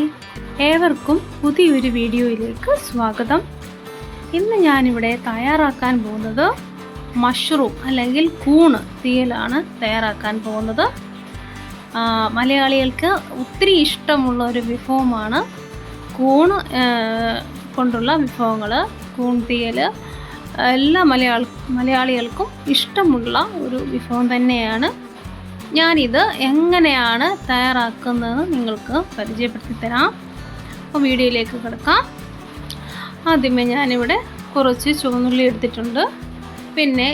Hi ഏവർക്കും പുതിയൊരു വീഡിയോയിലേക്ക് സ്വാഗതം. ഇന്ന് ഞാനിവിടെ തയ്യാറാക്കാൻ പോകുന്നത് മഷ്റൂം അല്ലെങ്കിൽ കൂണ് തീയലാണ് തയ്യാറാക്കാൻ പോകുന്നത്. മലയാളികൾക്ക് ഒത്തിരി ഇഷ്ടമുള്ള ഒരു വിഭവമാണ് കൂണ് കൊണ്ടുള്ള വിഭവങ്ങൾ കൂൺ തീയൽ എല്ലാ മലയാള മലയാളികൾക്കും ഇഷ്ടമുള്ള ഒരു വിഭവം തന്നെയാണ് ഞാനിത് എങ്ങനെയാണ് തയ്യാറാക്കുന്നത് നിങ്ങൾക്ക് പരിചയപ്പെടുത്തി തരാം അപ്പോൾ വീഡിയോയിലേക്ക് കിടക്കാം. ആദ്യമേ ഞാനിവിടെ കുറച്ച് ചുവന്നുള്ളി എടുത്തിട്ടുണ്ട്. പിന്നെ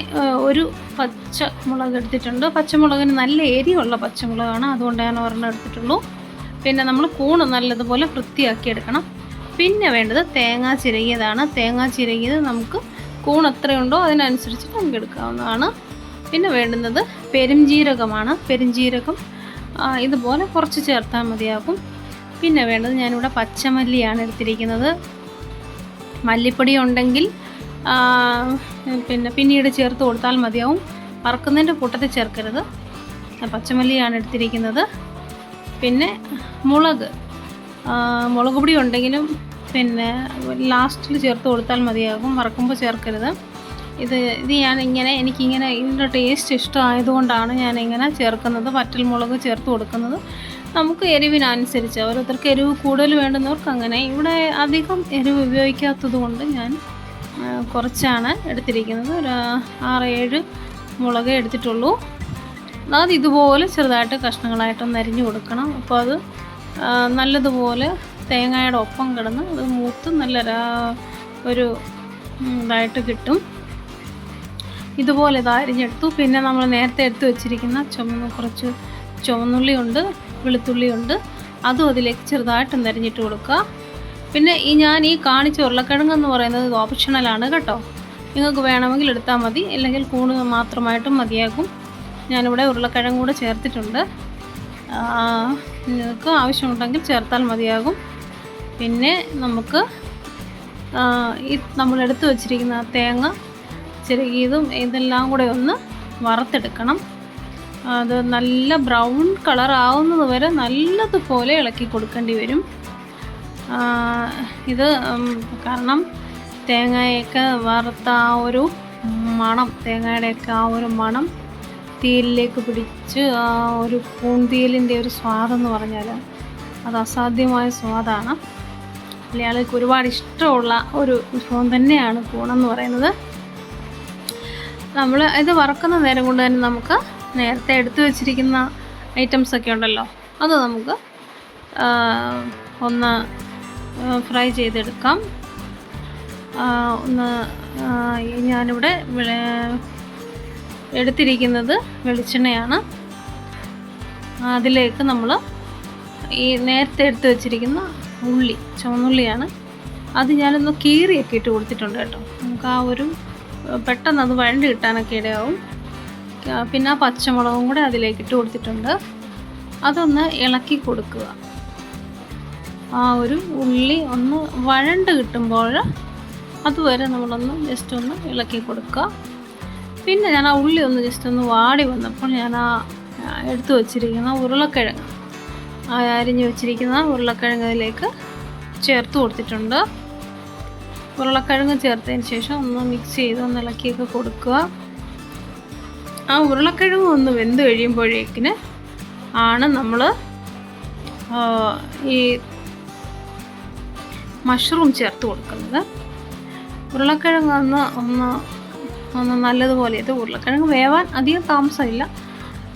ഒരു പച്ചമുളക് എടുത്തിട്ടുണ്ട്. പച്ചമുളകിന് നല്ല എരിയുള്ള പച്ചമുളകാണ് അതുകൊണ്ട് ഞാൻ ഒരെണ്ണം എടുത്തിട്ടുള്ളൂ. പിന്നെ നമ്മൾ കൂണ് നല്ലതുപോലെ വൃത്തിയാക്കി എടുക്കണം. പിന്നെ വേണ്ടത് തേങ്ങാ ചിരകിയതാണ്. തേങ്ങാ ചിരകിയത് നമുക്ക് കൂൺ എത്രയുണ്ടോ അതിനനുസരിച്ച് നമുക്ക് എടുക്കാവുന്നതാണ്. പിന്നെ വേണ്ടുന്നത് പെരുംജീരകമാണ്. പെരുംജീരകം ഇതുപോലെ കുറച്ച് ചേർത്താൽ മതിയാകും. പിന്നെ വേണ്ടത് ഞാനിവിടെ പച്ചമല്ലിയാണ് എടുത്തിരിക്കുന്നത്. മല്ലിപ്പൊടി ഉണ്ടെങ്കിൽ പിന്നെ പിന്നീട് ചേർത്ത് കൊടുത്താൽ മതിയാവും. വറക്കുന്നതിന്റെ കൂട്ടത്തിൽ ചേർക്കരുത്. പച്ചമല്ലിയാണ് എടുത്തിരിക്കുന്നത്. പിന്നെ മുളക് മുളക് പൊടി ഉണ്ടെങ്കിലും പിന്നെ ലാസ്റ്റിൽ ചേർത്ത് കൊടുത്താൽ മതിയാകും. വറക്കുമ്പോൾ ചേർക്കരുത്. ഇത് ഇത് ഞാൻ ഇങ്ങനെ എനിക്കിങ്ങനെ ഇതിന്റെ ടേസ്റ്റ് ഇഷ്ടമായതുകൊണ്ടാണ് ഇങ്ങനെ ചേർക്കുന്നത്. വറ്റൽ മുളക് ചേർത്ത് കൊടുക്കുന്നത്. നമുക്ക് എരിവിനനുസരിച്ച് ഓരോരുത്തർക്ക് എരിവ് കൂടുതൽ വേണ്ടുന്നവർക്ക് അങ്ങനെ. ഇവിടെ അധികം എരിവ് ഉപയോഗിക്കാത്തത് കൊണ്ട് ഞാൻ കുറച്ചാണ് എടുത്തിരിക്കുന്നത്. ഒരു ആറ് ഏഴ് മുളക് എടുത്തിട്ടുള്ളൂ. അത് ഇതുപോലെ ചെറുതായിട്ട് കഷ്ണങ്ങളായിട്ട് നരിഞ്ഞു കൊടുക്കണം. അപ്പോൾ അത് നല്ലതുപോലെ തേങ്ങയുടെ ഒപ്പം കിടന്ന് അത് മൂത്ത് നല്ല ഒരു ഇതായിട്ട് കിട്ടും. ഇതുപോലെ ഇത് അരിഞ്ഞെടുത്തു. പിന്നെ നമ്മൾ നേരത്തെ എടുത്തു വെച്ചിരിക്കുന്ന ചുമന്ന കുറച്ച് ചുവന്നുള്ളിയുണ്ട് വെളുത്തുള്ളിയുണ്ട്. അതും അതിലേക്ക് ചെറുതായിട്ട് നിരഞ്ഞിട്ട് കൊടുക്കുക. പിന്നെ ഈ ഞാൻ ഈ കാണിച്ച ഉരുളക്കിഴങ്ങ് എന്ന് പറയുന്നത് ഓപ്ഷണലാണ് കേട്ടോ. നിങ്ങൾക്ക് വേണമെങ്കിൽ എടുത്താൽ മതി അല്ലെങ്കിൽ കൂണ് മാത്രമായിട്ടും മതിയാകും. ഞാനിവിടെ ഉരുളക്കിഴങ്ങ് കൂടെ ചേർത്തിട്ടുണ്ട്. നിങ്ങൾക്ക് ആവശ്യമുണ്ടെങ്കിൽ ചേർത്താൽ മതിയാകും. പിന്നെ നമുക്ക് ഈ നമ്മൾ എടുത്തു വച്ചിരിക്കുന്ന തേങ്ങ ചെറുകിയതും ഇതെല്ലാം കൂടെ ഒന്ന് വറുത്തെടുക്കണം. അത് നല്ല ബ്രൗൺ കളർ ആവുന്നത് വരെ നല്ലതുപോലെ ഇളക്കി കൊടുക്കേണ്ടി വരും. ഇത് കാരണം തേങ്ങയൊക്കെ വറുത്ത ആ ഒരു മണം തേങ്ങയുടെയൊക്കെ ആ ഒരു മണം തീയിലേക്ക് പിടിച്ച് ആ ഒരു പൂന്തീലിന്റെ ഒരു സ്വാദെന്ന് പറഞ്ഞാൽ അത് അസാധ്യമായ സ്വാദാണ്. മലയാളിക്ക് ഒരുപാട് ഇഷ്ടമുള്ള ഒരു വിഭവം തന്നെയാണ് കൂണെന്ന് പറയുന്നത്. നമ്മൾ ഇത് വറക്കുന്ന നേരം കൊണ്ട് തന്നെ നമുക്ക് നേരത്തെ എടുത്തു വെച്ചിരിക്കുന്ന ഐറ്റംസ് ഒക്കെ ഉണ്ടല്ലോ. അത് നമുക്ക് ഒന്ന് ഫ്രൈ ചെയ്തെടുക്കാം. ഒന്ന് ഞാനിവിടെ എടുത്തിരിക്കുന്നത് വെളിച്ചെണ്ണയാണ്. അതിലേക്ക് നമ്മൾ ഈ നേരത്തെ എടുത്തു വെച്ചിരിക്കുന്ന ഉള്ളി ചുവന്നുള്ളിയാണ്. അത് ഞാനൊന്ന് കീറിയൊക്കെ ഇട്ട് കൊടുത്തിട്ടുണ്ട് കേട്ടോ. നമുക്ക് ആ ഒരു പെട്ടെന്ന് അത് വഴണ്ട് കിട്ടാനൊക്കെ ഇടയാവും. പിന്നെ ആ പച്ചമുളകും കൂടെ അതിലേക്ക് ഇട്ട് കൊടുത്തിട്ടുണ്ട്. അതൊന്ന് ഇളക്കി കൊടുക്കുക. ആ ഒരു ഉള്ളി ഒന്ന് വഴണ്ട് കിട്ടുമ്പോൾ അതുവരെ നമ്മളൊന്ന് ജസ്റ്റ് ഒന്ന് ഇളക്കി കൊടുക്കുക. പിന്നെ ഞാൻ ആ ഉള്ളി ഒന്ന് ജസ്റ്റ് ഒന്ന് വാടി വന്നപ്പോൾ ഞാൻ ആ എടുത്തു വച്ചിരിക്കുന്ന ഉരുളക്കിഴങ്ങ് അരിഞ്ഞ് വെച്ചിരിക്കുന്ന ഉരുളക്കിഴങ്ങ് അതിലേക്ക് ചേർത്ത് കൊടുത്തിട്ടുണ്ട്. ഉരുളക്കിഴങ്ങ് ചേർത്തതിന് ശേഷം ഒന്ന് മിക്സ് ചെയ്ത് ഒന്ന് ഇളക്കിയൊക്കെ കൊടുക്കുക. ആ ഉരുളക്കിഴങ്ങ് ഒന്ന് വെന്ത് കഴിയുമ്പോഴേക്കിന് ആണ് നമ്മൾ ഈ മഷ്റൂം ചേർത്ത് കൊടുക്കുന്നത്. ഉരുളക്കിഴങ്ങ് ഒന്ന് ഒന്ന് ഒന്ന് നല്ലതുപോലെ ഇത് ഉരുളക്കിഴങ്ങ് വേവാൻ അധികം താമസമില്ല.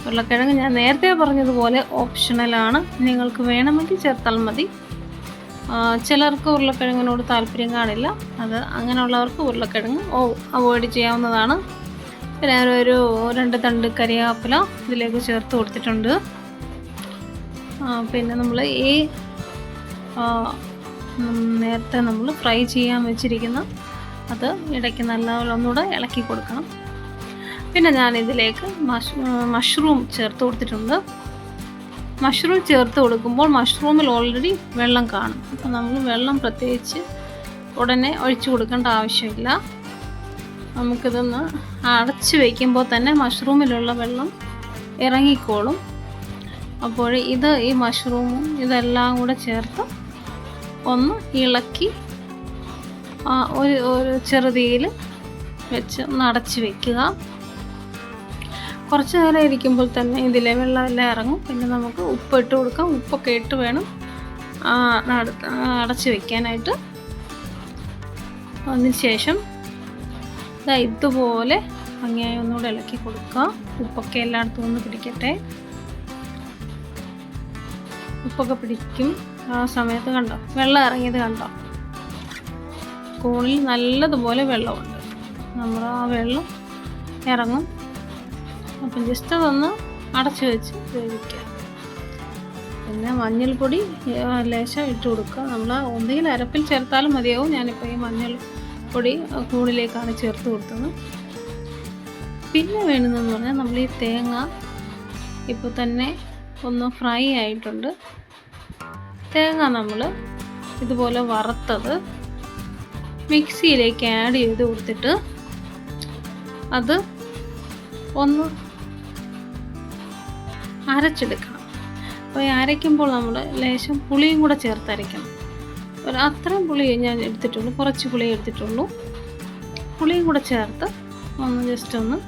ഉരുളക്കിഴങ്ങ് ഞാൻ നേരത്തെ പറഞ്ഞതുപോലെ ഓപ്ഷണലാണ് നിങ്ങൾക്ക് വേണമെങ്കിൽ ചേർത്താൽ മതി. ചിലർക്ക് ഉരുളക്കിഴങ്ങിനോട് താല്പര്യം കാണില്ല. അത് അങ്ങനെയുള്ളവർക്ക് ഉരുളക്കിഴങ്ങ് ഓ അവോയ്ഡ് ചെയ്യാവുന്നതാണ്. പിന്നെ ഒരു രണ്ട് തണ്ട് കരിയാപ്പില ഇതിലേക്ക് ചേർത്ത് കൊടുത്തിട്ടുണ്ട്. പിന്നെ നമ്മൾ ഈ നേരത്തെ നമ്മൾ ഫ്രൈ ചെയ്യാൻ വെച്ചിരിക്കുന്ന അത് ഇടയ്ക്ക് നല്ലപോലെ ഒന്നുകൂടെ ഇളക്കി കൊടുക്കണം. പിന്നെ ഞാൻ ഇതിലേക്ക് മഷ് മഷ്റൂം ചേർത്ത് കൊടുത്തിട്ടുണ്ട്. മഷ്റൂം ചേർത്ത് കൊടുക്കുമ്പോൾ മഷ്റൂമിൽ ഓൾറെഡി വെള്ളം കാണും. അപ്പോൾ നമ്മൾ വെള്ളം പ്രത്യേകിച്ച് ഉടനെ ഒഴിച്ചു കൊടുക്കേണ്ട ആവശ്യമില്ല. നമുക്കിതൊന്ന് അടച്ച് വയ്ക്കുമ്പോൾ തന്നെ മഷ്റൂമിലുള്ള വെള്ളം ഇറങ്ങിക്കോളും. അപ്പോൾ ഇത് ഈ മഷ്റൂമും ഇതെല്ലാം കൂടെ ചേർത്ത് ഒന്ന് ഇളക്കി ഒരു ഒരു ചെറുതീയിൽ വെച്ച് ഒന്ന് അടച്ച് വെക്കുക. കുറച്ച് നേരം ഇരിക്കുമ്പോൾ തന്നെ ഇതിലെ വെള്ളമെല്ലാം ഇറങ്ങും. പിന്നെ നമുക്ക് ഉപ്പ് ഇട്ട് കൊടുക്കാം. ഉപ്പൊക്കെ ഇട്ട് വേണം. അടച്ച് വെക്കാനായിട്ട്. അതിന് ശേഷം ഇതുപോലെ ഭംഗിയായി ഒന്നുകൂടെ ഇളക്കി കൊടുക്കുക ഉപ്പൊക്കെ എല്ലായിടത്തും ഒന്ന് പിടിക്കട്ടെ. ഉപ്പൊക്കെ പിടിക്കും. ആ സമയത്ത് കണ്ടോ? വെള്ളം ഇറങ്ങിയത് കണ്ടോ? കൂണിൽ നല്ലതുപോലെ വെള്ളമുണ്ട്. നമ്മൾ ആ വെള്ളം ഇറങ്ങും. അപ്പം ജസ്റ്റ് അതൊന്ന് അടച്ചു വെച്ച് വേവിക്കുക. പിന്നെ മഞ്ഞൾപ്പൊടി ലേശം ഇട്ട് കൊടുക്കുക. നമ്മൾ ഒന്നുകിൽ അരപ്പിൽ ചേർത്താലും മതിയാവും. ഞാനിപ്പോൾ ഈ മഞ്ഞൾ പൊടി കൂടിലേക്കാണ് ചേർത്ത് കൊടുത്തത്. പിന്നെ വേണ്ടതെന്ന് പറഞ്ഞാൽ നമ്മൾ ഈ തേങ്ങ ഇപ്പോൾ തന്നെ ഒന്ന് ഫ്രൈ ആയിട്ടുണ്ട്. തേങ്ങ നമ്മൾ ഇതുപോലെ വറുത്തത് മിക്സിയിലേക്ക് ആഡ് ചെയ്ത് കൊടുത്തിട്ട് അത് ഒന്ന് അരച്ചെടുക്കണം. അപ്പോൾ ഈ അരയ്ക്കുമ്പോൾ നമ്മൾ ലേശം പുളിയും കൂടെ ചേർത്ത് അരയ്ക്കണം. ഒരു അത്രയും പുളി ഞാൻ എടുത്തിട്ടുള്ളൂ. കുറച്ച് പുളി എടുത്തിട്ടുള്ളൂ. പുളിയും കൂടെ ചേർത്ത് ഒന്ന് ജസ്റ്റ് ഒന്ന്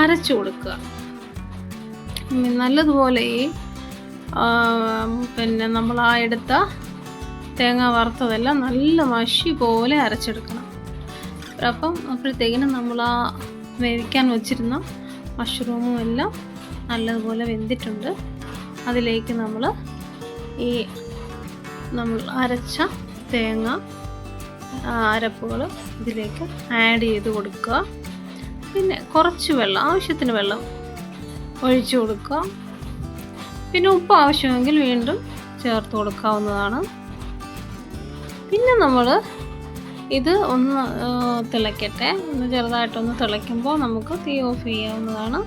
അരച്ചു കൊടുക്കുക. നല്ലതുപോലെ ഈ പിന്നെ നമ്മൾ ആ എടുത്ത തേങ്ങ വറുത്തതെല്ലാം നല്ല മഷി പോലെ അരച്ചെടുക്കണം. അപ്പം അപ്പോഴത്തേക്കിനും നമ്മൾ ആ വേവിക്കാൻ വെച്ചിരുന്ന മഷ്റൂമും എല്ലാം നല്ലതുപോലെ വെന്തിട്ടുണ്ട്. അതിലേക്ക് നമ്മൾ ഈ നമ്മൾ അരച്ച തേങ്ങ അരപ്പുകൾ ഇതിലേക്ക് ആഡ് ചെയ്ത് കൊടുക്കുക. പിന്നെ കുറച്ച് വെള്ളം ആവശ്യത്തിന് വെള്ളം ഒഴിച്ച് കൊടുക്കുക. പിന്നെ ഉപ്പ് ആവശ്യമെങ്കിൽ വീണ്ടും ചേർത്ത് കൊടുക്കാവുന്നതാണ്. പിന്നെ നമ്മൾ ഇത് ഒന്ന് തിളയ്ക്കട്ടെ ഒന്ന് ചെറുതായിട്ടൊന്ന് തിളയ്ക്കുമ്പോൾ നമുക്ക് തീ ഓഫ് ചെയ്യാവുന്നതാണ്.